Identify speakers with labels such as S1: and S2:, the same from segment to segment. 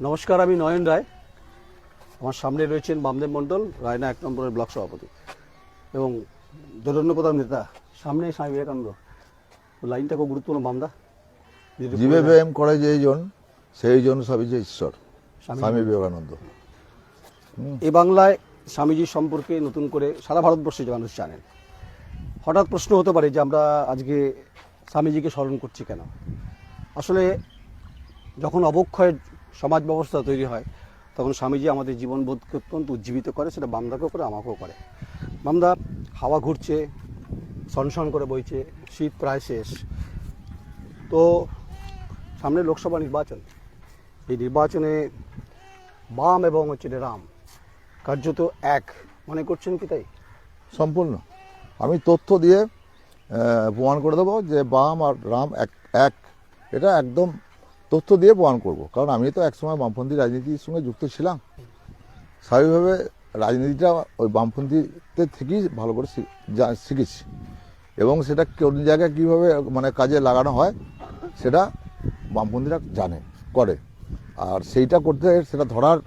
S1: নমস্কার আমি নয়ন রায়। আমার সামনে রয়েছেন বামদেব মণ্ডল রায়না এক নম্বরের ব্লক সভাপতি। এবং দৈরণ্য প্রধান নেতা সামনে স্বামী বিবেকানন্দ। লাইনটা খুব গুরুত্বপূর্ণ বামদা।
S2: জীবে ব্যায়াম করে যেই জন সেই জন সবই যে ঈশ্বর
S1: স্বামী
S2: স্বামী বিবেকানন্দ।
S1: এই বাংলায় স্বামীজির সম্পর্কে নতুন করে সারা ভারতবর্ষে যে মানুষ জানেন। হঠাৎ প্রশ্ন হতে পারে যে আমরা আজকে স্বামীজিকে স্মরণ করছি কেন? আসলে যখন অবক্ষয়ের সমাজ ব্যবস্থা তৈরি হয়, তখন স্বামীজি আমাদের জীবনবোধকে অত্যন্ত উজ্জীবিত করে, সেটা বামদাকেও করে, আমাকেও করে। বামদা হাওয়া ঘুরছে সনসন করে বইছে, শীত প্রায় শেষ। তো সামনে লোকসভা নির্বাচন। এই নির্বাচনে বাম এবং হচ্ছে রাম, কার্যত এক। মনে করছেন কি তাই?
S2: সম্পূর্ণ। আমি তথ্য দিয়ে প্রমাণ করে দেবো যে বাম আর রাম এক এক। এটা একদম তথ্য দিয়ে প্রমাণ করব। কারণ আমি তো একসময় বামপন্থী রাজনীতির সঙ্গে যুক্ত ছিলাম। স্বাভাবিকভাবে রাজনীতিটা ওই বামপন্থীতে থেকেই ভালো করে শিখেছি। এবং সেটা কোন জায়গায় কীভাবে মানে কাজে লাগানো হয়, সেটা বামপন্থীরা জানে, করে। আর সেইটা করতে সেটা ধরার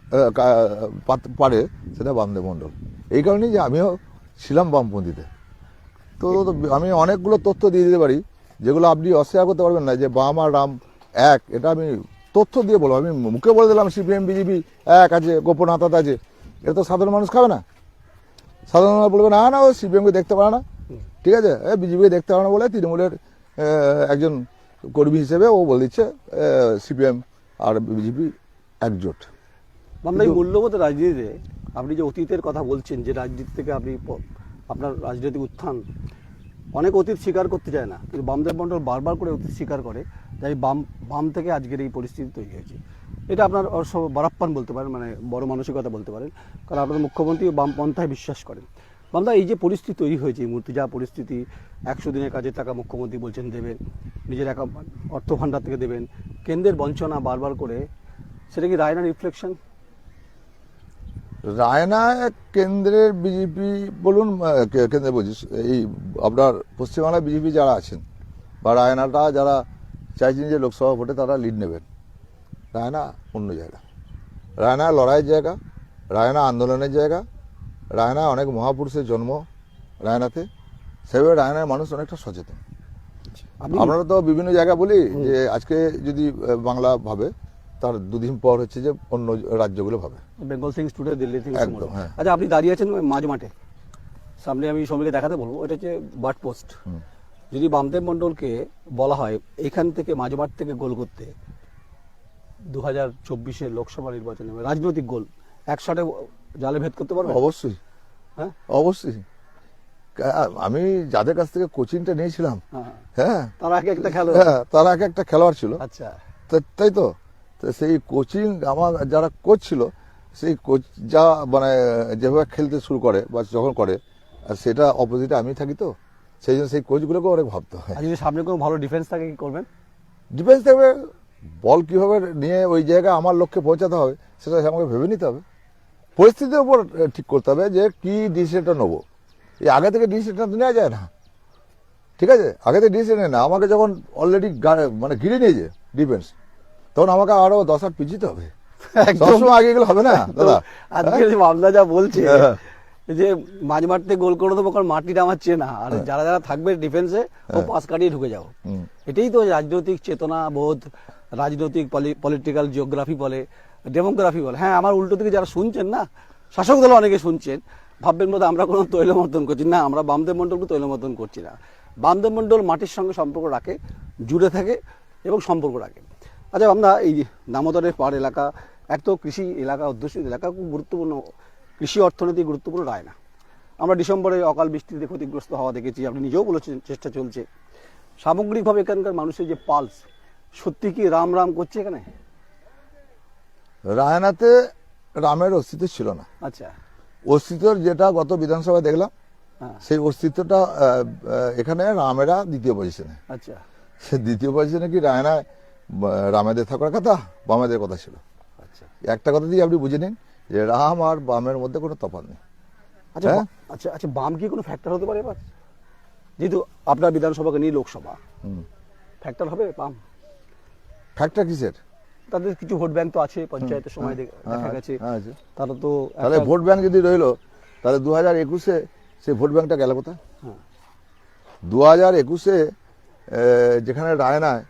S2: পারে সেটা বামদেব মণ্ডল। এই কারণেই যে আমিও ছিলাম বামপন্থীতে। তো আমি অনেকগুলো তথ্য দিয়ে দিতে পারি, যেগুলো আপনি অস্বীকার করতে পারবেন না যে বাম আর রাম এক, এটা আমি তথ্য দিয়ে বলব, আমি মুখে বলে দিলাম, সিপিএম, বিজেপি, এক, আছে, গোপন হাতাত আছে। এটা তো সাধারণ মানুষ খাবে না। সাধারণ মানুষ বলবে, না না, ও সিপিএমকে দেখতে পারে না। ঠিক আছে? এ, বিজেপিকে দেখতে পারে না বলে তৃণমূলের একজন কর্মী হিসেবে ও বলে দিচ্ছে সিপিএম আর বিজেপি একজোট।
S1: আমরা এই মূল্যবোধ রাজনীতিতে আপনি যে অতীতের কথা বলছেন, যে রাজনীতি থেকে আপনি আপনার রাজনৈতিক উত্থান, অনেক অতীত স্বীকার করতে চায় না। কিন্তু বামদেব মণ্ডল বারবার করে অতীত স্বীকার করে তাই বাম বাম থেকে আজকের এই পরিস্থিতি তৈরি হয়েছে। এটা আপনার বরাপ্পান বলতে পারেন মানে বড় মানসিকতা বলতে পারেন, কারণ আপনার মুখ্যমন্ত্রী বামপন্থায় বিশ্বাস করেন। বামদা, এই যে পরিস্থিতি তৈরি হয়েছে, এই মুহূর্তে যা পরিস্থিতি, একশো দিনের কাজের টাকা মুখ্যমন্ত্রী বলছেন দেবেন, নিজের একা অর্থ ভাণ্ডার থেকে দেবেন, কেন্দ্রের বঞ্চনা বারবার করে, সেটা কি রায়না রিফ্লেকশন?
S2: রায়না কেন্দ্রের বিজেপি বলুন কেন্দ্রে বলছি, এই আপনার পশ্চিমবাংলায় বিজেপি যারা আছেন, বা রায়নাটা যারা চাইছেন যে লোকসভা ভোটে তারা লিড নেবেন। রায়না অন্য জায়গা। রায়না লড়াইয়ের জায়গা রায়না আন্দোলনের জায়গা রায়না অনেক মহাপুরুষের জন্ম রায়নাতে। সেভাবে রায়নার মানুষ অনেকটা সচেতন। আমরা তো বিভিন্ন জায়গা বলি যে আজকে যদি বাংলা ভাবে তার দুদিন পর হচ্ছে যে অন্য রাজ্যগুলো ভাবে।
S1: Bengal thinks today Delhi thinks
S2: একদম, হ্যাঁ।
S1: আচ্ছা আপনি দাঁড়িয়ে আছেন ওই মাঝ মাঠে সামনে আমি সবাইকে দেখাতে বলব এটা হচ্ছে বাট পোস্ট। যদি বামদেব মণ্ডলকে বলা হয় এখান থেকে মাঝ মাঠ থেকে গোল করতে দু হাজার চব্বিশে লোকসভা নির্বাচনে রাজনৈতিক গোল এক শটে জালে ভেদ করতে পারবে?
S2: অবশ্যই।
S1: হ্যাঁ?
S2: অবশ্যই। আমি যাদের কাছ থেকে কোচিংটা নিয়েছিলাম
S1: হ্যাঁ।
S2: হ্যাঁ।
S1: তারা এক একটা খেলো
S2: হ্যাঁ তারা এক একটা খেলোয়াড় ছিল।
S1: আচ্ছা।
S2: তাই তো? সেই কোচিং আমার যারা কোচ ছিল সেই কোচ যা মানে যেভাবে খেলতে শুরু করে বা যখন করে আর সেটা অপোজিটে আমি থাকি তো। সেই জন্য সেই কোচগুলোকে অনেক ভাবতে হয়।
S1: যদি সামনে কোনো ভালো ডিফেন্স থাকে কি করবেন?
S2: ডিফেন্স থাকবে বল কীভাবে নিয়ে ওই জায়গায় আমার লক্ষ্যে পৌঁছাতে হবে সেটা আমাকে ভেবে নিতে হবে। পরিস্থিতির উপর ঠিক করতে হবে যে কি ডিসিশনটা নেব। এই আগে থেকে ডিসিশনটা নেওয়া যায় না। ঠিক আছে? আগে থেকে ডিসিশন না। আমাকে যখন অলরেডি মানে ঘিরে নিয়েছে ডিফেন্স তখন আমাকে আরও দশ হাত পিছিয়ে হবে।
S1: একদম।
S2: সবসময় আগে গেলে হবে না দাদা?
S1: আজকে যে মামলা যা বলছে
S2: হ্যাঁ।
S1: যে মাঝ মারতে গোল করে দেবো কারণ মাটিটা আমার চেনা। আর যারা যারা থাকবে ডিফেন্সে ও পাস কাটিয়ে ঢুকে যাও
S2: হ্যাঁ।
S1: এটাই তো রাজনৈতিক চেতনা বোধ রাজনৈতিক পলিটিক্যাল জিওগ্রাফি বলে ডেমোগ্রাফি বলে। হ্যাঁ আমার উল্টো থেকে যারা শুনছেন না শাসক দল অনেকে শুনছেন ভাববেন বোধ আমরা কোনো তৈলমর্দন করছি না আমরা বামদেব মণ্ডলকে তৈলমর্দন করছি না। বামদেব মণ্ডল মাটির সঙ্গে সম্পর্ক রাখে জুড়ে থাকে এবং সম্পর্ক রাখে। আচ্ছা আমরা এই দামোদরের পাড় এলাকা এক তো কৃষি এলাকা অধ্যুষিত এলাকা খুব গুরুত্বপূর্ণ কৃষি অর্থনীতি গুরুত্বপূর্ণ রায় না। আমরা ডিসেম্বরে অকাল বৃষ্টিতে ক্ষতিগ্রস্ত হওয়া দেখেছি আপনি নিজেও বলেছেন চেষ্টা চলছে। সামগ্রিকভাবে এখানকার মানুষের যে পালস সত্যি কি রাম রাম করছে এখানে?
S2: রায়নাতে রামের অস্তিত্ব ছিল না।
S1: আচ্ছা।
S2: অস্তিত্বর যেটা গত বিধানসভায় দেখলাম
S1: হ্যাঁ।
S2: সেই অস্তিত্বটা এখানে রামেরা দ্বিতীয় পজিশনে।
S1: আচ্ছা।
S2: সে দ্বিতীয় পজিশনে কি রায়না রামেদের থাকার কথা বামেদের কথা ছিল?
S1: আচ্ছা।
S2: একটা কথা দিয়ে আপনি বুঝে নিন যে রাম আর বামের মধ্যে কোনো তফাৎ নেই।
S1: আচ্ছা
S2: হ্যাঁ?
S1: আচ্ছা আচ্ছা বাম কি কোনো ফ্যাক্টর হতে পারে এবার? যেহেতু আপনার বিধানসভাকে নিয়ে লোকসভা ফ্যাক্টর হবে বাম?
S2: ফ্যাক্টর কিসের?
S1: তাদের কিছু ভোট ব্যাংক তো আছে পঞ্চায়েতের সময়
S2: হ্যাঁ,
S1: দেখা গেছে।
S2: হ্যাঁ, আছে।
S1: তারা তো
S2: তাহলে ভোট ব্যাংক যদি রইল তাহলে দু হাজার একুশে সেই ভোট ব্যাংকটা গেল কোথায়। দু হাজার একুশে যেখানে রায়নায়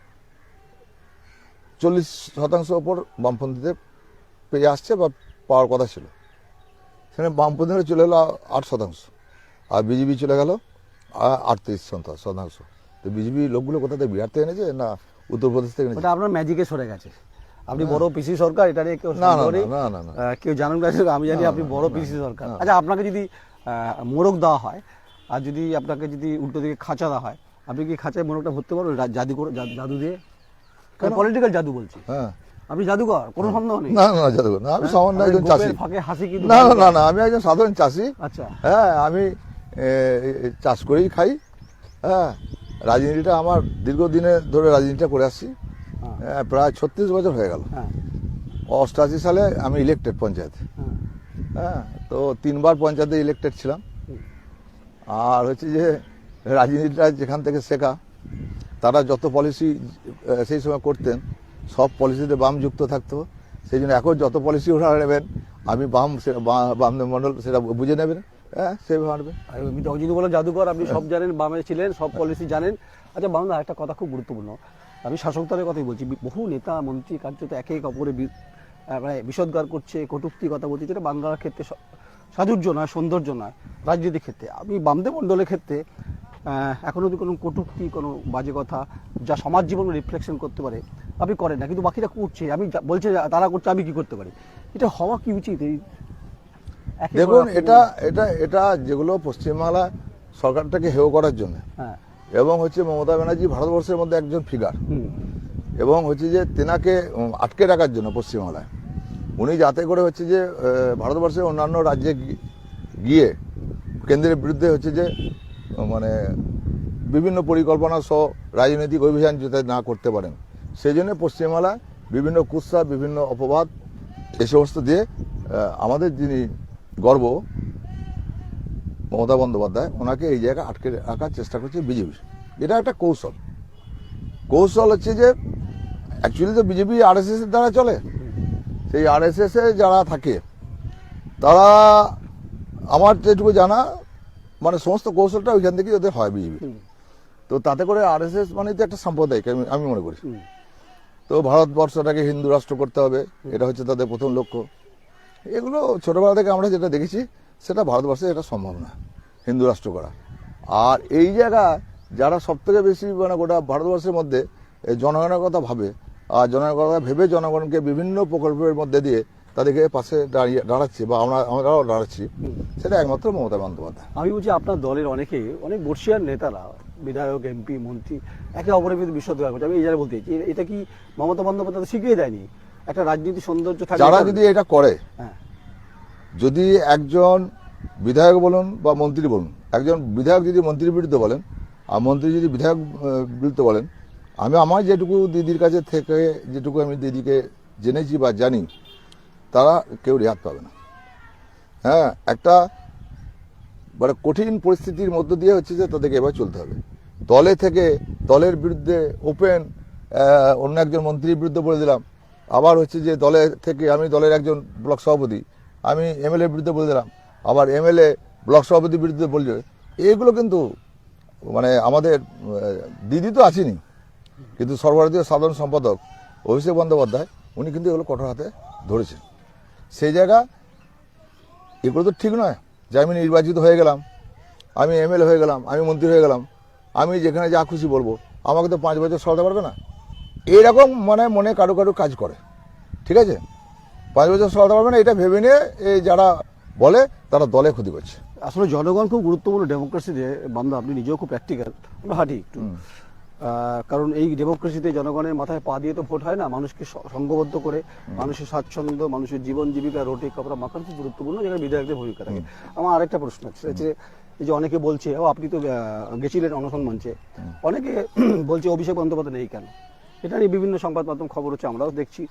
S2: চল্লিশ শতাংশ ওপর বামপন্থীদের পেয়ে আসছে বা পাওয়ার কথা ছিল। সেখানে বামপন্থীরা চলে গেলো আট শতাংশ আর বিজেপি চলে গেল আটত্রিশ শতাংশ তো বিজেপি লোকগুলো কোথা থেকে বিহার থেকে এনেছে না উত্তরপ্রদেশ থেকে এনেছে?
S1: আপনার ম্যাজিকে সরে গেছে। আপনি বড় পিসি সরকার এটা নিয়ে কেউ
S2: না, না, না, না।
S1: কেউ জানুন আমি জানি আপনি বড় পিসি সরকার। আচ্ছা আপনাকে যদি মোরগ দেওয়া হয় আর যদি আপনাকে যদি উল্টো দিকে খাঁচা দেওয়া হয় আপনি কি খাঁচায় মোরগটা ভরতে পারবেন? জাদু করে জাদু দিয়ে? পলিটিক্যাল জাদু বলছি।
S2: হ্যাঁ।
S1: আপনি জাদুকর কোনো সন্দেহ নেই।
S2: না না জাদুঘর না আমি সামান্য
S1: আপনি
S2: একজন চাষি।
S1: ফাঁকে হাসি কিন্তু
S2: না না না না আমি একজন সাধারণ চাষি।
S1: আচ্ছা।
S2: হ্যাঁ আমি চাষ করেই খাই। হ্যাঁ রাজনীতিটা আমার দীর্ঘদিনে ধরে রাজনীতিটা করে আসছি।
S1: হ্যাঁ।
S2: হ্যাঁ, প্রায় ছত্রিশ বছর হয়ে গেল।
S1: হ্যাঁ।
S2: অষ্টাশি সালে আমি ইলেক্টেড পঞ্চায়েতে।
S1: হ্যাঁ।
S2: হ্যাঁ তো তিনবার পঞ্চায়েতে ইলেক্টেড ছিলাম। আর হচ্ছে যে রাজনীতিটা যেখান থেকে শেখা তারা যত পলিসি সেই সময় করতেন সব পলিসিতে বাম যুক্ত থাকতো সেই জন্য এখন যত পলিসি ওরা নেবেন, আমি বাম সে- বা- বাম মন্ডল সেটা বুঝে নেবেন হ্যাঁ সেভাবে আনবেন
S1: আর যদি বলো, জাদুকর, আপনি সব জানেন, বামে ছিলেন, সব পলিসি জানেন। আচ্ছা বাংলা একটা কথা খুব গুরুত্বপূর্ণ। আমি শাসক দলের কথাই বলছি বহু নেতা, মন্ত্রী, কার্যত একে অপরে বি- মানে বিষদগার করছে, কটূক্তি কথা বলছে, যেটা বাংলার ক্ষেত্রে স- সাজুর্য নয়, সৌন্দর্য নয় রাজনীতির ক্ষেত্রে। আমি বামদেব মণ্ডলের ক্ষেত্রে আহ, এখনও যদি কোনো কটুক্তি কোনো বাজে কথা যা সমাজ জীবন রিফ্লেকশন করতে পারে আপনি করেন না। কিন্তু বাকিরা করছে আমি বলছে তারা করছে আমি কি করতে পারি? এটা হওয়া কি উচিত? এই
S2: দেখুন এটা এটা এটা যেগুলো পশ্চিমবাংলা সরকারটাকে হেয় করার জন্য
S1: হ্যাঁ।
S2: এবং হচ্ছে মমতা ব্যানার্জি ভারতবর্ষের মধ্যে একজন ফিগার এবং হচ্ছে যে তেনাকে আটকে রাখার জন্য পশ্চিমবাংলায়। উনি যাতে করে হচ্ছে যে ভারতবর্ষের অন্যান্য রাজ্যে গিয়ে কেন্দ্রের বিরুদ্ধে হচ্ছে যে মানে বিভিন্ন পরিকল্পনা সহ রাজনৈতিক অভিযান যাতে না করতে পারেন। সেই জন্য পশ্চিমবাংলায় বিভিন্ন কুৎসা, বিভিন্ন অপবাদ, এ সমস্ত দিয়ে আমাদের যিনি গর্ব, মমতা বন্দ্যোপাধ্যায়, ওনাকে এই জায়গায় আটকে রাখার চেষ্টা করছে বিজেপি। এটা একটা কৌশল। কৌশল হচ্ছে যে অ্যাকচুয়ালি তো বিজেপি আরএসএস এর দ্বারা চলে। সেই আরএসএস যারা থাকে, তারা আমার যেটুকু জানা মানে সমস্ত কৌশলটা ওইখান থেকেই ওদের হয় বিজেপি তো তাতে করে আরএসএস মানে তো একটা সাম্প্রদায়িক আমি আমি মনে করি। তো ভারতবর্ষটাকে হিন্দু রাষ্ট্র করতে হবে এটা হচ্ছে তাদের প্রথম লক্ষ্য। এগুলো ছোটবেলা থেকে আমরা যেটা দেখেছি সেটা ভারতবর্ষে এটা সম্ভব না হিন্দু রাষ্ট্র করা। আর এই জায়গা যারা সব থেকে বেশি মানে গোটা ভারতবর্ষের মধ্যে জনগণের কথা ভাবে আর জনগণের কথা ভেবে জনগণকে বিভিন্ন প্রকল্পের মধ্যে দিয়ে তাদেরকে পাশে দাঁড়িয়ে দাঁড়াচ্ছে বা আমরা আমরাও দাঁড়াচ্ছি সেটা একমাত্র মমতা বন্দ্যোপাধ্যায়।
S1: আমি বলছি আপনার দলের অনেকে অনেক বর্ষিয়ার নেতারা বিধায়ক এমপি মন্ত্রী একে অপরের বিরুদ্ধে বিশ্বদ করছে আমি এই জায়গায় বলতে চাইছি এটা কি মমতা বন্দ্যোপাধ্যায় শিখিয়ে দেয়নি? একটা রাজনীতি সৌন্দর্য থাকে
S2: যারা যদি এটা করে
S1: হ্যাঁ।
S2: যদি একজন বিধায়ক বলুন বা মন্ত্রী বলুন একজন বিধায়ক যদি মন্ত্রীর বিরুদ্ধে বলেন আর মন্ত্রী যদি বিধায়ক বিরুদ্ধে বলেন আমি আমার যেটুকু দিদির কাছে থেকে যেটুকু আমি দিদিকে জেনেছি বা জানি তারা কেউ রেহাত পাবে না। হ্যাঁ একটা মানে কঠিন পরিস্থিতির মধ্য দিয়ে হচ্ছে যে তাদেরকে এবার চলতে হবে। দলে থেকে দলের বিরুদ্ধে ওপেন অন্য একজন মন্ত্রীর বিরুদ্ধে বলে দিলাম। আবার হচ্ছে যে দলে থেকে আমি দলের একজন ব্লক সভাপতি, আমি এমএলএ বিরুদ্ধে বলে দিলাম। আবার এমএলএ ব্লক সভাপতির বিরুদ্ধে বলছে এগুলো কিন্তু মানে আমাদের দিদি তো আছেনি কিন্তু সর্বভারতীয় সাধারণ সম্পাদক অভিষেক বন্দ্যোপাধ্যায়, উনি কিন্তু এগুলো কঠোর হাতে ধরেছেন। সেই জায়গা এগুলো তো ঠিক নয়। যে আমি নির্বাচিত হয়ে গেলাম আমি এমএলএ হয়ে গেলাম আমি মন্ত্রী হয়ে গেলাম আমি যেখানে যা খুশি বলব আমাকে তো পাঁচ বছর সরাতে পারবে না? এইরকম মানে মনে কারও কারও কাজ করে ঠিক আছে? পাঁচ বছর সরাতে পারবে না এটা ভেবে নিয়ে এই যারা বলে তারা দলে ক্ষতি করছে।
S1: আসলে জনগণ খুব গুরুত্বপূর্ণ ডেমোক্রেসিতে বান্ধব আপনি নিজেও খুব প্র্যাকটিক্যাল হাঁটি একটু। কারণ এই ডেমোক্রেসিতে জনগণের মাথায় পা দিয়ে তো ভোট হয় না। মানুষকে সংঘবদ্ধ করে মানুষের স্বাচ্ছন্দ্য মানুষের জীবন জীবিকা রোটি কাপড় মাখার খুব গুরুত্বপূর্ণ যেখানে বিধায়কদের ভূমিকা থাকে। আমার আরেকটা প্রশ্ন আছে এই যে অনেকে বলছে ও আপনি তো গেছিলেন অনশন মঞ্চে। অনেকে বলছে অভিষেক বন্দ্যোপাধ্যায় নেই কেন? এটা নিয়ে বিভিন্ন সংবাদ মাধ্যম খবর হচ্ছে আমরাও দেখছি।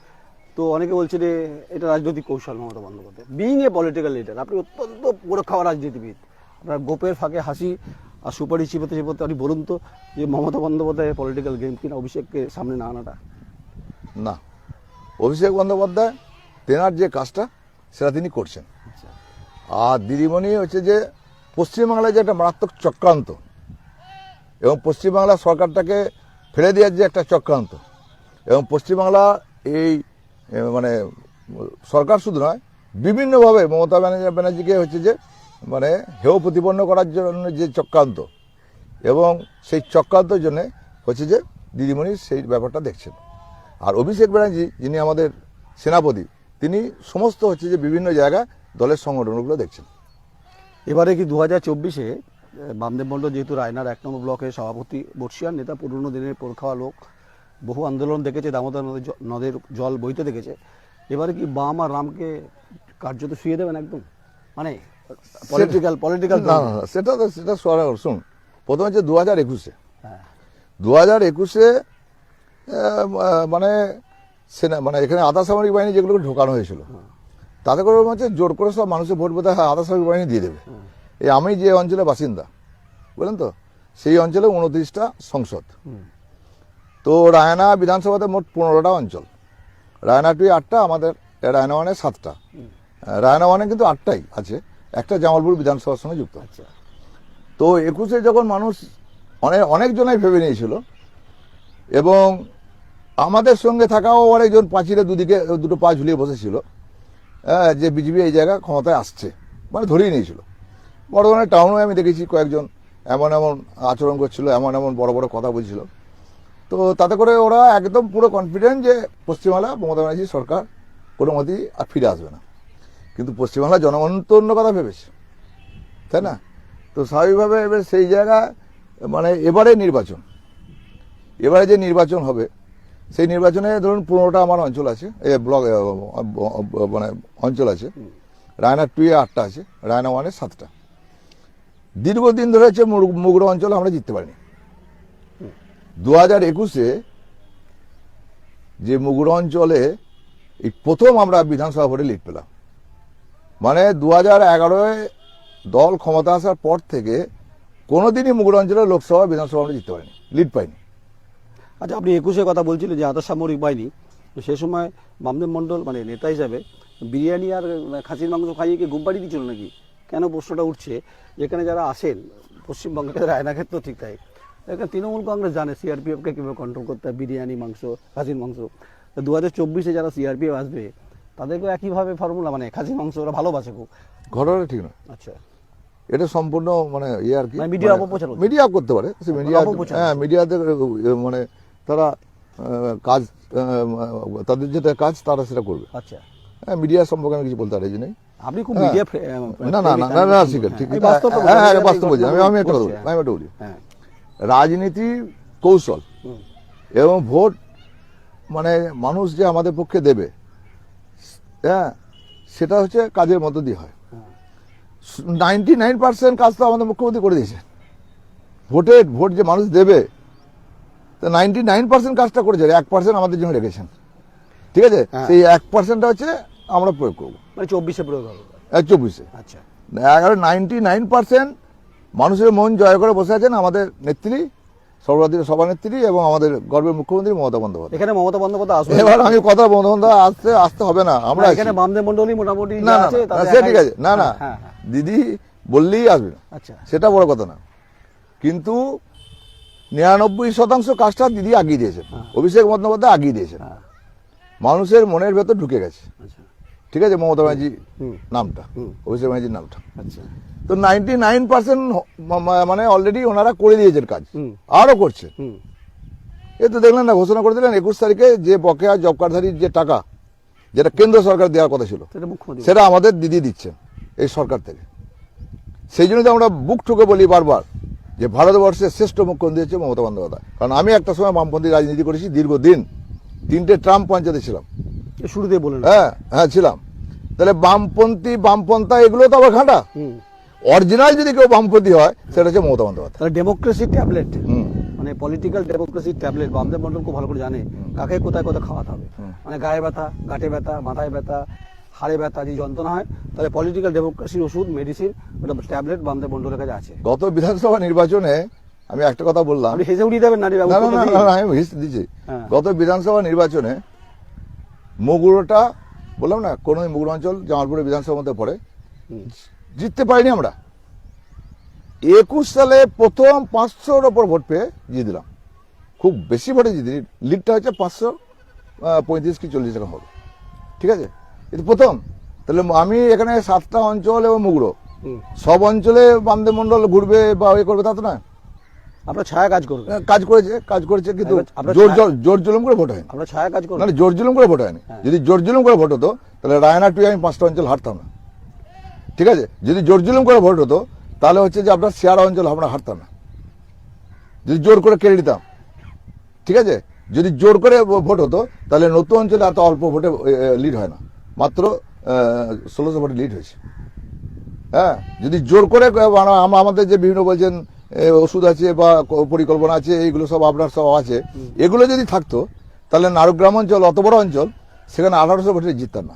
S1: তো অনেকে বলছে যে এটা রাজনৈতিক কৌশল Mamata Bandyopadhyay. Being a political leader আপনি অত্যন্ত পুরো খাওয়া রাজনীতিবিদ। আপনার গোপের ফাঁকে হাসি আর সুপারিশ চিপতে চিপতে আপনি বলুন তো যে মমতা বন্দ্যোপাধ্যায় পলিটিক্যাল গেম কিনা অভিষেককে সামনে না আনাটা।
S2: না অভিষেক বন্দ্যোপাধ্যায় তেনার যে কাজটা সেটা তিনি করছেন।
S1: আচ্ছা।
S2: আর দিদিমণি হচ্ছে যে পশ্চিমবাংলায় যে একটা মারাত্মক চক্রান্ত এবং পশ্চিমবাংলা সরকারটাকে ফেলে দেওয়ার যে একটা চক্রান্ত এবং পশ্চিমবাংলা এই মানে সরকার শুধু নয় বিভিন্নভাবে মমতা ব্যানার্জি ব্যানার্জিকে হচ্ছে যে মানে হেয় প্রতিপন্ন করার জন্য যে চক্রান্ত, এবং সেই চক্রান্তের জন্যে হচ্ছে যে দিদিমণি সেই ব্যাপারটা দেখছেন। আর অভিষেক ব্যানার্জি যিনি আমাদের সেনাপতি, তিনি সমস্ত হচ্ছে যে বিভিন্ন জায়গা দলের সংগঠনগুলো দেখছেন।
S1: এবারে কি দু হাজার চব্বিশে বামদেব মণ্ডল যেহেতু রায়নার এক নম্বর ব্লকের সভাপতি, বর্ষিয়ার নেতা, পুরনো দিনের পোর খাওয়া লোক, বহু আন্দোলন দেখেছে, দামোদর নদীর নদের জল বইতে দেখেছে। এবারে কি বাম আর রামকে কার্যত শুয়ে দেবেন একদম? মানে পলিটিক্যাল পলিটিক্যাল
S2: না না সেটা তো সেটা সরা শুন প্রথম হচ্ছে দু হাজার একুশে।
S1: হ্যাঁ।
S2: দু হাজার একুশে মানে সেনা মানে এখানে আধা সামরিক বাহিনী যেগুলোকে ঢোকানো হয়েছিল তাতে করে হচ্ছে জোর করে সব মানুষের ভোট বোধ হয় আধা সামরিক বাহিনী দিয়ে দেবে। এই আমি যে অঞ্চলের বাসিন্দা বুঝলেন তো? সেই অঞ্চলে উনত্রিশটা সংসদ। তো রায়না বিধানসভাতে মোট পনেরোটা অঞ্চল। রায়না টুই আটটা আমাদের রায়না ওয়ানে সাতটা। রায়না ওয়ানে কিন্তু আটটাই আছে। একটা জামালপুর বিধানসভার সঙ্গে যুক্ত
S1: আচ্ছা।
S2: তো একুশে যখন মানুষ অনেক অনেকজনাই ভেবে নিয়েছিল এবং আমাদের সঙ্গে থাকাও অনেকজন পাঁচিলে দুদিকে দুটো পা ঝুলিয়ে বসেছিল হ্যাঁ, যে বিজেপি এই জায়গা ক্ষমতায় আসছে মানে ধরেই নিয়েছিল। বর্ধমানের টাউনে আমি দেখেছি কয়েকজন এমন এমন আচরণ করছিল এমন এমন বড় বড় কথা বলছিল। তো তাতে করে ওরা একদম পুরো কনফিডেন্ট যে পশ্চিমবাংলা মমতা ব্যানার্জি সরকার কোনো মতেই আর ফিরে আসবে না। কিন্তু পশ্চিমবাংলা জনগণ তো অন্য কথা ভেবেছে, তাই না? তো স্বাভাবিকভাবে এবার সেই জায়গা মানে এবারে নির্বাচন, এবারে যে নির্বাচন হবে, সেই নির্বাচনে ধরুন পনেরোটা আমার অঞ্চল আছে, এ ব্লক মানে অঞ্চল আছে রায়না টুয়ে আটটা আছে, রায়না ওয়ানে সাতটা। দীর্ঘদিন ধরে হচ্ছে মুগ- মুগরা অঞ্চল আমরা জিততে পারিনি। দু হাজার একুশে যে মুগুরা অঞ্চলে এই প্রথম আমরা বিধানসভা ভোটে লিড পেলাম। মানে দু হাজার এগারোয় দল ক্ষমতা আসার পর থেকে কোনোদিনই মুগুর অঞ্চলে লোকসভা, বিধানসভা আমরা জিততে পারিনি, লিড পাইনি।
S1: আচ্ছা আপনি একুশে কথা বলছিলেন যে আধা সামরিক বাহিনী। তো সে সময় বামদেব মণ্ডল মানে নেতা হিসাবে বিরিয়ানি আর খাসির মাংস খাইয়ে কি গুম পাড়ি দিচ্ছিল নাকি? কেন প্রশ্নটা উঠছে? যেখানে যারা আসেন, পশ্চিমবঙ্গের রায়না ক্ষেত্র ঠিক তাই। এখানে তৃণমূল কংগ্রেস জানে সিআরপিএফকে কীভাবে কন্ট্রোল করতে হয়, বিরিয়ানি মাংস, খাসির মাংস। দু হাজার চব্বিশে যারা সিআরপিএফ আসবে তাদেরকেও একইভাবে ফর্মুলা মানে খাসি মাংস ওরা ভালোবাসে খুব।
S2: ঘটনা ঠিক নয়।
S1: আচ্ছা।
S2: এটা সম্পূর্ণ মানে ইয়ে আর কি
S1: মিডিয়া media অপপ্রচার
S2: মিডিয়া করতে পারে। সে মিডিয়া
S1: অপপ্রচার।
S2: হ্যাঁ মিডিয়াদের মানে তারা কাজ তাদের যেটা কাজ তারা সেটা করবে।
S1: আচ্ছা।
S2: হ্যাঁ মিডিয়া সম্পর্কে আমি কিছু বলতে পারি নাই
S1: আপনি খুব
S2: হ্যাঁ।
S1: মিডিয়া
S2: না না না না না ঠিক আছে, ঠিক। হ্যাঁ হ্যাঁ বাস্তব বলছি আমি আমি একটা বলি আমি একটা বলি।
S1: হ্যাঁ।
S2: রাজনীতি কৌশল এবং ভোট মানে মানুষ যে আমাদের পক্ষে দেবে হ্যাঁ সেটা হচ্ছে কাজের মধ্য দিয়ে হয়। নাইনটি নাইন পার্সেন্ট কাজ তো আমাদের মুখ্যমন্ত্রী করে দিয়েছেন। ভোটে ভোট যে মানুষ দেবে তা নাইনটি নাইন পার্সেন্ট কাজটা করেছে এক পার্সেন্ট আমাদের জন্য রেখেছেন। ঠিক আছে?
S1: হ্যাঁ।
S2: সেই এক পার্সেন্টটা হচ্ছে আমরা প্রয়োগ করব।
S1: মানে চব্বিশে প্রয়োগ হবে।
S2: এক চব্বিশে।
S1: আচ্ছা।
S2: এগারো নাইনটি নাইন পার্সেন্ট মানুষের মন জয় করে বসে আছেন আমাদের নেত্রী সর্বাধিক সভানেত্রী এবং আমাদের গর্বের মুখ্যমন্ত্রী মমতা বন্দ্যোপাধ্যায়।
S1: এখানে মমতা বন্দ্যোপাধ্যায় আসবে
S2: এবার আমি কথা বন্দ্যোপাধ্যায় আসতে আসতে হবে না আমরা
S1: এখানে বামদেব মন্ডলী মোটামুটি
S2: না না
S1: আছে
S2: সে ঠিক আছে। না না
S1: হ্যাঁ, হ্যাঁ,
S2: দিদি বললেই আসবে।
S1: আচ্ছা।
S2: সেটা বড় কথা না। কিন্তু নিরানব্বই শতাংশ কাজটা দিদি আগিয়ে দিয়েছেন। অভিষেক বন্দ্যোপাধ্যায় আগিয়ে দিয়েছেন।
S1: হ্যাঁ।
S2: মানুষের মনের ভেতর ঢুকে গেছে।
S1: আচ্ছা।
S2: ঠিক আছে মমতা ব্যানার্জি। নামটা। অভিষেক ব্যানার্জির নামটা।
S1: আচ্ছা।
S2: তো নাইনটি নাইন পার্সেন্ট মানে অলরেডি ওনারা করে দিয়েছেন কাজ। আরও করছে। এ তো দেখলেন না ঘোষণা করে দিলেন একুশ তারিখে যে বকেয়া জব কার্ডধারীর যে টাকা যেটা কেন্দ্র সরকার দেওয়ার কথা ছিল
S1: সেটা
S2: আমাদের দিদি দিচ্ছেন এই সরকার থেকে। সেই জন্য তো আমরা বুক ঠুকে বলি বারবার যে ভারতবর্ষের শ্রেষ্ঠ মুখ্যমন্ত্রী হচ্ছে মমতা বন্দ্যোপাধ্যায়। কারণ আমি একটা সময় বামপন্থী রাজনীতি করেছি দীর্ঘদিন তিনটে ট্রাম্প পঞ্চায়েতে ছিলাম।
S1: শুরুতে বলেন।
S2: হ্যাঁ হ্যাঁ ছিলাম। তাহলে বামপন্থী বামপন্থা এগুলো তো আবার ঘাঁটা
S1: হুম।
S2: অরিজিনাল যদি কেউ বামপন্থী হয় সেটা হচ্ছে মমতা বন্দ্যোপাধ্যায়।
S1: তাহলে ডেমোক্রেসি ট্যাবলেট মানে political democracy tablet Bamdev Mondal খুব ভালো করে জানে কাকে কোথায় কোথায় খাওয়াতে হবে। মানে গায়ে ব্যথা গাঁটে ব্যথা মাথায় ব্যথা হাড়ে ব্যথা যে যন্ত্রণা হয় তাহলে পলিটিক্যাল ডেমোক্রেসির ওষুধ মেডিসিন ওটা ট্যাবলেট বামদেব মন্ডলের কাছে আছে।
S2: গত বিধানসভা নির্বাচনে আমি একটা কথা বললাম।
S1: আপনি হেসে উড়িয়ে দেবেন না
S2: আমি হিস্ট দিচ্ছি।
S1: হ্যাঁ।
S2: গত বিধানসভা নির্বাচনে মুগুরোটা বললাম না কোনো মুগুর অঞ্চল জামালপুরের বিধানসভার মধ্যে পড়ে। জিততে পারিনি আমরা। একুশ সালে প্রথম পাঁচশোর ওপর ভোট পেয়ে জিতে দিলাম। খুব বেশি ভোটে জিতে লিডটা হচ্ছে পাঁচশো পঁয়ত্রিশ কি চল্লিশ টাকা হবে। ঠিক আছে? এটা প্রথম। তাহলে আমি এখানে সাতটা অঞ্চল এবং মুগুরো সব অঞ্চলে বামদেব মন্ডল ঘুরবে বা ইয়ে করবে তা তো না
S1: আমরা ছায়া কাজ করব।
S2: কাজ করেছে কাজ করেছে কিন্তু জোর জোর- জুলুম করে ভোট হয়নি।
S1: আমরা ছায়া কাজ করব।
S2: না না, জোর জুলুম করে ভোট হয়নি। যদি জোর জুলুম করে ভোট হতো তাহলে রায়না টুই আমি পাঁচটা অঞ্চল হারতাম না। ঠিক আছে? যদি জোর জুলুম করে ভোট হতো, তাহলে হচ্ছে যে আপনার শেয়ার অঞ্চল আমরা হারতাম না। যদি জোর করে কেড়ে নিতাম। ঠিক আছে? যদি জোর করে ভোট হতো, তাহলে নতুন অঞ্চলে এত অল্প ভোটে লিড হয় না। মাত্র ষোলোশো ভোটে লিড হয়েছে। হ্যাঁ? যদি জোর করে মানে আমাদের যে বিভিন্ন বলছেন ওষুধ আছে বা পরিকল্পনা আছে, এইগুলো সব আপনার সব আছে। এগুলো যদি থাকতো, তাহলে নারুগ্রাম অঞ্চল অত বড় অঞ্চল, সেখানে আঠারোশো ভোটে জিততাম না।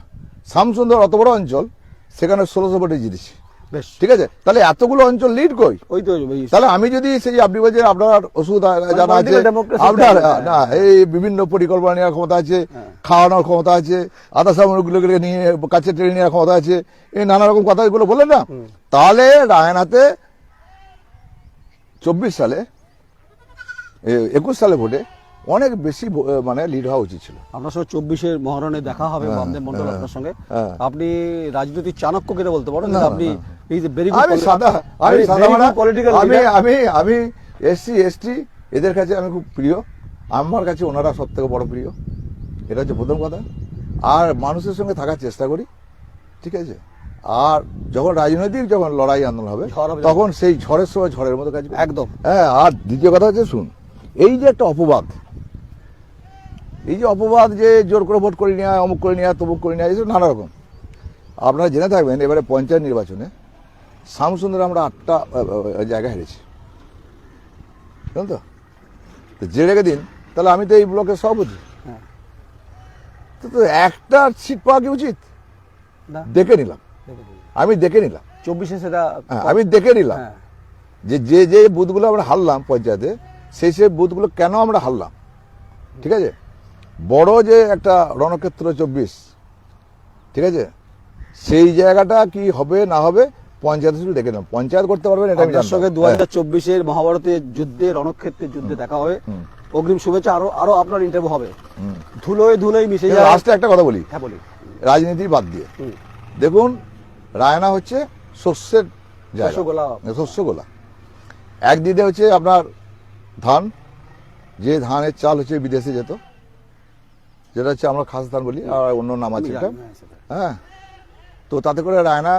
S2: শ্যামসুন্দর অত বড় অঞ্চল সেখানে ষোলোশো ভোটে জিতেছি।
S1: বেশ।
S2: ঠিক আছে? তাহলে এতগুলো অঞ্চল লিড কই?
S1: ওই তো
S2: তাহলে আমি যদি সেই আপনি বলছেন আপনার ওষুধ আ- জানা আছে আপনার
S1: হ্যাঁ।
S2: না এই বিভিন্ন পরিকল্পনা নেওয়ার ক্ষমতা আছে খাওয়ানোর ক্ষমতা আছে আধা সামগ্রীগুলোকে নিয়ে কাছে ট্রেনে নেওয়ার ক্ষমতা আছে এই নানা রকম কথা এগুলো বললেন না? তাহলে রায়নাতে চব্বিশ সালে একুশ সালে ভোটে অনেক বেশি মানে লিড হওয়া উচিত ছিল।
S1: আপনার সঙ্গে চব্বিশের মহারণে দেখা হবে বামদেব মন্ডল আপনার সঙ্গে।
S2: হ্যাঁ।
S1: আপনি রাজনৈতিক চাণক্য কেটে বলতে পারেন আপনি এই যে ভেরি
S2: আমি সাদা আমি সাদা আমি আমি আমি এসসি এসটি এদের কাছে আমি খুব প্রিয়। আমার কাছে ওনারা সব থেকে বড় প্রিয়। এটা হচ্ছে প্রথম কথা। আর মানুষের সঙ্গে থাকার চেষ্টা করি ঠিক আছে? আর যখন রাজনৈতিক যখন লড়াই আন্দোলন হবে তখন সেই ঝড়ের সময় ঝড়ের মতো কাজ
S1: একদম।
S2: হ্যাঁ আর দ্বিতীয় কথা হচ্ছে শুন এই যে একটা অপবাদ এই যে অপবাদ যে জোর করে ভোট করে নেওয়া অমুক করে নেওয়া তমুক করে নেওয়া এইসব নানা রকম। আপনারা জেনে থাকবেন এবারে পঞ্চায়েত নির্বাচনে শ্যামসুন্দর আমরা আটটা জায়গা হেরেছি। জানেন তো? যে রেখে দিন তাহলে আমি তো এই ব্লকের সভাপতি।
S1: হ্যাঁ।
S2: তো তো একটা সিট পাওয়া কি উচিত? দেখে নিলাম। আমি দেখে নিলাম।
S1: চব্বিশে সেটা
S2: হ্যাঁ, আমি দেখে নিলাম।
S1: হ্যাঁ।
S2: যে যে যে বুথগুলো আমরা হারলাম পঞ্চায়েতে সেই সেই বুথগুলো কেন আমরা হারলাম? ঠিক আছে? বড় যে একটা রণক্ষেত্র চব্বিশ ঠিক আছে? সেই জায়গাটা কি হবে না হবে পঞ্চায়েত শুধু দেখে নিলাম পঞ্চায়েত করতে পারবেন এটা আমি
S1: আপনার দু
S2: হ্যাঁ।
S1: হাজার চব্বিশের মহাভারতের যুদ্ধে রণক্ষেত্রের যুদ্ধে দেখা হবে। অগ্রিম শুভেচ্ছা আরও আরও আপনার ইন্টারভিউ হবে। ধুলোয় ধুলোয় মিশে যায়।
S2: লাস্টে একটা কথা বলি।
S1: হ্যাঁ বলি।
S2: রাজনীতি বাদ দিয়ে। দেখুন রায়না হচ্ছে শস্যের।
S1: শস্যগোলা।
S2: শস্যগোলা একদিকে হচ্ছে আপনার ধান যে ধানের চাল হচ্ছে বিদেশে যেত যেটা হচ্ছে আমরা খাস ধান বলি আর অন্য নাম আছে এটা।
S1: হ্যাঁ,
S2: তো তাতে করে রায়না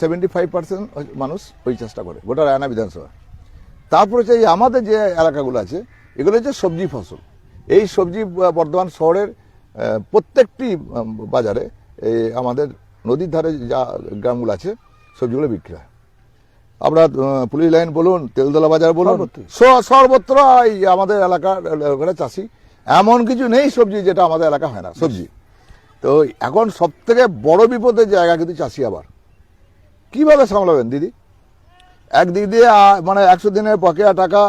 S2: সেভেন্টি ফাইভ পার্সেন্ট মানুষ ওই চেষ্টা করে গোটা রায়না বিধানসভা তারপর হচ্ছে এই আমাদের যে এলাকাগুলো আছে এগুলো হচ্ছে সবজি ফসল। এই সবজি বর্ধমান শহরের প্রত্যেকটি বাজারে এই আমাদের নদীর ধারে যা গ্রামগুলো আছে সবজিগুলো বিক্রি হয়। আপনার পুলিশ লাইন বলুন তেলতলা বাজার বলুন সর্বত্র এই আমাদের এলাকার চাষি এমন কিছু নেই সবজি যেটা আমাদের এলাকা হয় না সবজি। তো এখন সব থেকে বড় বিপদের জায়গা কিন্তু চাষি আবার কীভাবে সামলাবেন দিদি? একদিক দিয়ে মানে একশো দিনের বকেয়া টাকা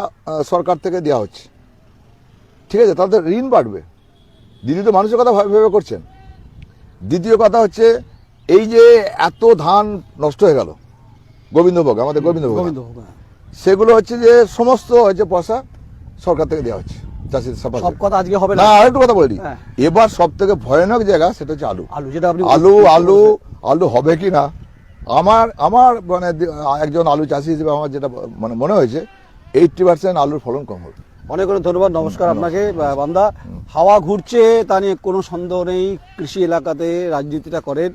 S2: সরকার থেকে দেওয়া হচ্ছে। ঠিক আছে তাদের ঋণ বাড়বে। দিদি তো মানুষের কথা ভাবে ভেবে করছেন। দ্বিতীয় কথা হচ্ছে এই যে এত ধান নষ্ট হয়ে গেল গোবিন্দভোগ আমাদের গোবিন্দভোগ
S1: গোবিন্দ হ্যাঁ।
S2: সেগুলো হচ্ছে যে সমস্ত হচ্ছে পয়সা সরকার থেকে দেওয়া হচ্ছে। চাষির
S1: সব কথা আজকে হবে না।
S2: আরেকটু কথা বলি
S1: হ্যাঁ।
S2: এবার সব থেকে ভয়ানক জায়গা সেটা হচ্ছে আলু।
S1: আলু যেটা আপনি
S2: আলু আলু আলু হবে কি না? আমার আমার মানে একজন আলু চাষি হিসেবে আমার যেটা মানে মনে হয়েছে এইটটি পার্সেন্ট আলুর ফলন কম হবে।
S1: অনেক অনেক ধন্যবাদ নমস্কার আপনাকে বান্দা। হাওয়া ঘুরছে তা নিয়ে কোনো সন্দেহ নেই কৃষি এলাকাতে রাজনীতিটা করেন।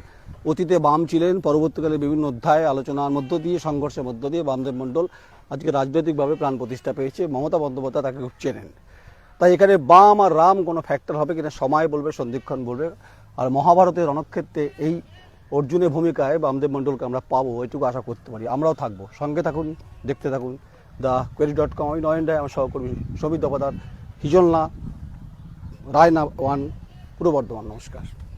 S1: অতীতে বাম ছিলেন পরবর্তীকালে বিভিন্ন অধ্যায় আলোচনার মধ্য দিয়ে সংঘর্ষের মধ্য দিয়ে বামদেব মণ্ডল আজকে রাজনৈতিকভাবে প্রাণ প্রতিষ্ঠা পেয়েছে। মমতা বন্দ্যোপাধ্যায় তাকে চেনেন তাই এখানে বাম আর রাম কোনো ফ্যাক্টর হবে কিনা সময় বলবে, সন্ধিক্ষণ বলবে। আর মহাভারতের রণক্ষেত্রে এই অর্জুনের ভূমিকায় বামদেব মণ্ডলকে আমরা পাবো, এটুকু আশা করতে পারি। আমরাও থাকব। সঙ্গে থাকুন, দেখতে থাকুন। দ্য কোয়েরি ডট কম ওই নয়ন রায় আমার সহকর্মী সবিত দপাদার হিজলনা, রায়না ওয়ান পূর্ব বর্ধমান, নমস্কার।